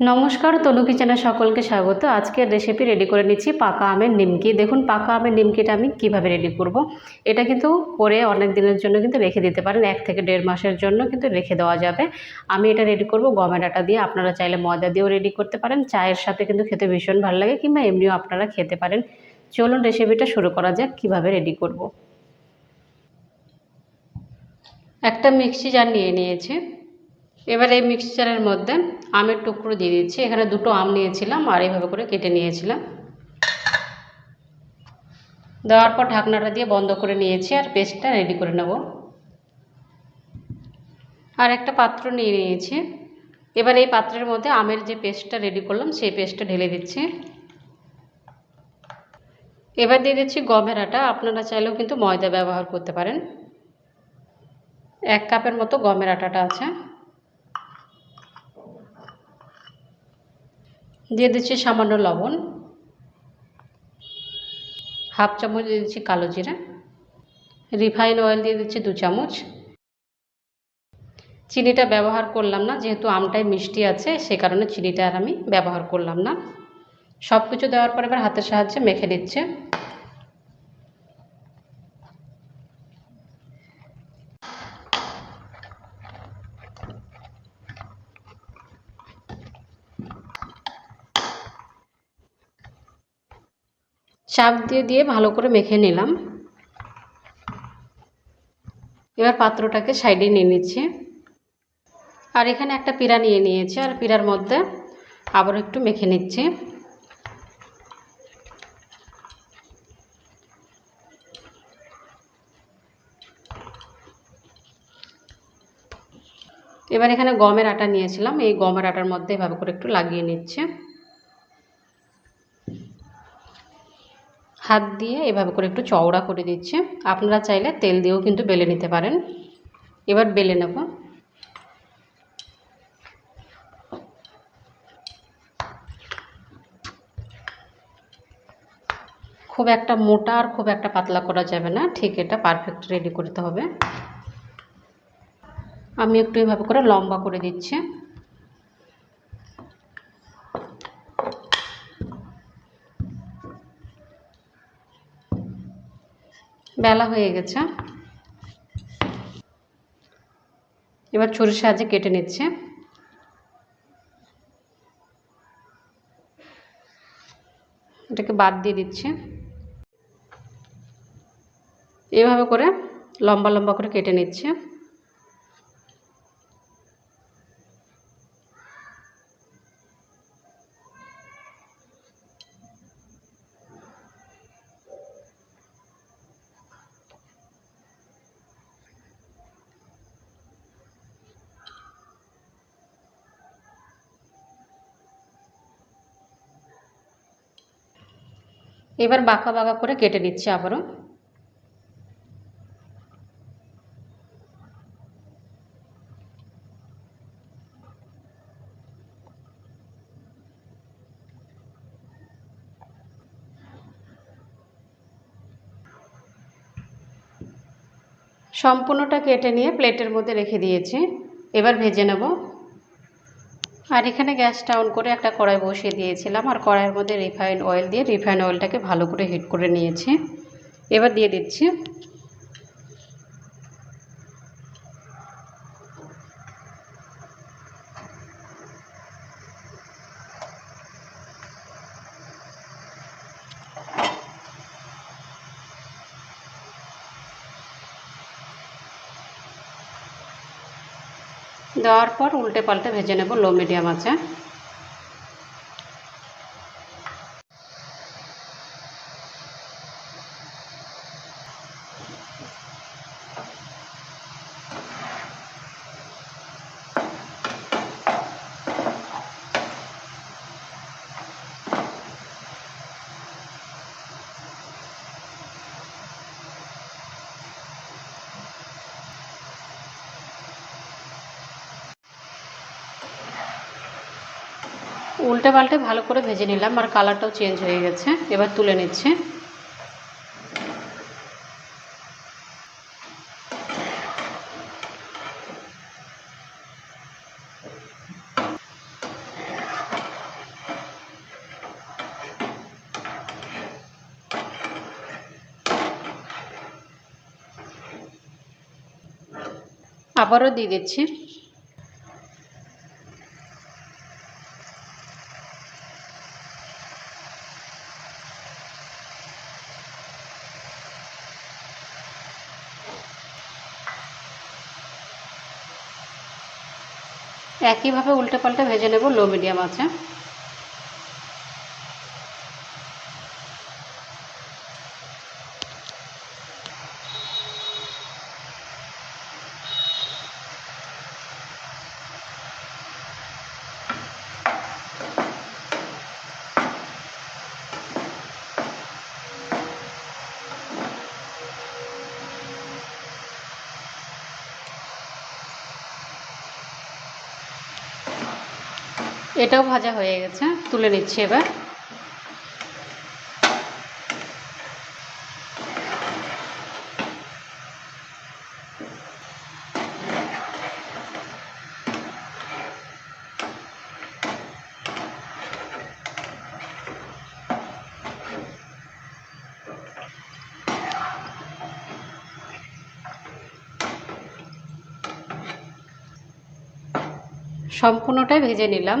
নমস্কার, তনু কিচেনে সকলকে স্বাগত। আজকের রেসিপি রেডি করে নিচ্ছি পাকা আমের নিমকি। দেখুন, পাকা আমের নিমকিটা আমি কীভাবে রেডি করব। এটা কিন্তু করে অনেক দিনের জন্য কিন্তু রেখে দিতে পারেন, এক থেকে দেড় মাসের জন্য কিন্তু রেখে দেওয়া যাবে। আমি এটা রেডি করব গমের আটা দিয়ে। আপনারা চাইলে ময়দা দিয়েও রেডি করতে পারেন। চায়ের সাথে কিন্তু খেতে ভীষণ ভালো লাগে, কিংবা এমনিও আপনারা খেতে পারেন। চলুন রেসিপিটা শুরু করা যাক, কীভাবে রেডি করব। একটা মিক্সি জার নিয়ে নিয়েছি। এবার এই মিক্সচারের মধ্যে আমের টুকরো দিয়ে দিচ্ছি। এখানে দুটো আম নিয়েছিলাম আর এইভাবে করে কেটে নিয়েছিলাম। দেওয়ার পর ঢাকনাটা দিয়ে বন্ধ করে নিয়েছি আর পেস্টটা রেডি করে নেব। আর একটা পাত্র নিয়ে নিয়েছি। এবার এই পাত্রের মধ্যে আমের যে পেস্টটা রেডি করলাম, সেই পেস্টটা ঢেলে দিচ্ছি। এবার দিয়ে দিচ্ছি গমের আটা। আপনারা চাইলেও কিন্তু ময়দা ব্যবহার করতে পারেন। এক কাপের মতো গমের আটাটা আছে। দিয়ে দিচ্ছি সামান্য লবণ। হাফ চামচ দিয়ে দিচ্ছি কালো জিরা। রিফাইন অয়েল দিয়ে দিচ্ছি দু চামচ। চিনিটা ব্যবহার করলাম না, যেহেতু আমটাই মিষ্টি আছে, সে কারণে চিনিটা আর আমি ব্যবহার করলাম না। সব কিছু দেওয়ার পর এবার হাতের সাহায্যে মেখে দিচ্ছে চাপ দিয়ে দিয়ে ভালো করে মেখে নিলাম। এবার পাত্রটাকে সাইডে নিয়ে নিচ্ছি। আর এখানে একটা পিড়া নিয়ে নিয়েছি, আর পিড়ার মধ্যে আবার একটু মেখে নিচ্ছি। এবার এখানে গমের আটা নিয়েছিলাম, এই গমের আটার মধ্যে এভাবে করে একটু লাগিয়ে নিচ্ছে। হাত দিয়ে এভাবে করে একটু চওড়া করে দিচ্ছি। আপনারা চাইলে তেল দিয়েও কিন্তু বেলে নিতে পারেন। এবার বেলে নেব। খুব একটা মোটা আর খুব একটা পাতলা করা যাবে না। ঠিক এটা পারফেক্ট রেডি করতে হবে। আমি একটু এভাবে করে লম্বা করে দিচ্ছি। বেলা হয়ে গেছে। এবার ছুরির সাহায্যে কেটে নিচ্ছে। এটাকে বাদ দিয়ে দিচ্ছে। এভাবে করে লম্বা লম্বা করে কেটে নিচ্ছে। এবার বাঁকা বাঁকা করে কেটে নিচ্ছে আবারও। সম্পূর্ণটা কেটে নিয়ে প্লেটের মধ্যে রেখে দিয়েছি। এবার ভেজে নেব। আর এখানে গ্যাসটা অন করে একটা কড়াই বসিয়ে দিয়েছিলাম আর কড়াইয়ের মধ্যে রিফাইন অয়েল দিয়ে রিফাইন অয়েলটাকে ভালো করে হিট করে নিয়েছি। এবার দিয়ে দিচ্ছি দেওয়ার পর উল্টে পাল্টে ভেজে নেব লো মিডিয়াম আছে। উল্টে পাল্টে ভালো করে ভেজে নিলাম আর কালারটাও চেঞ্জ হয়ে গেছে। এবার তুলে নিচ্ছে। আবারও দিয়ে দিচ্ছি। একইভাবে উল্টে পাল্টে ভেজে নেব লো মিডিয়াম আছে। এটাও ভাজা হয়ে গেছে তুলে নিচ্ছি এবার। সম্পূর্ণটাই ভেজে নিলাম।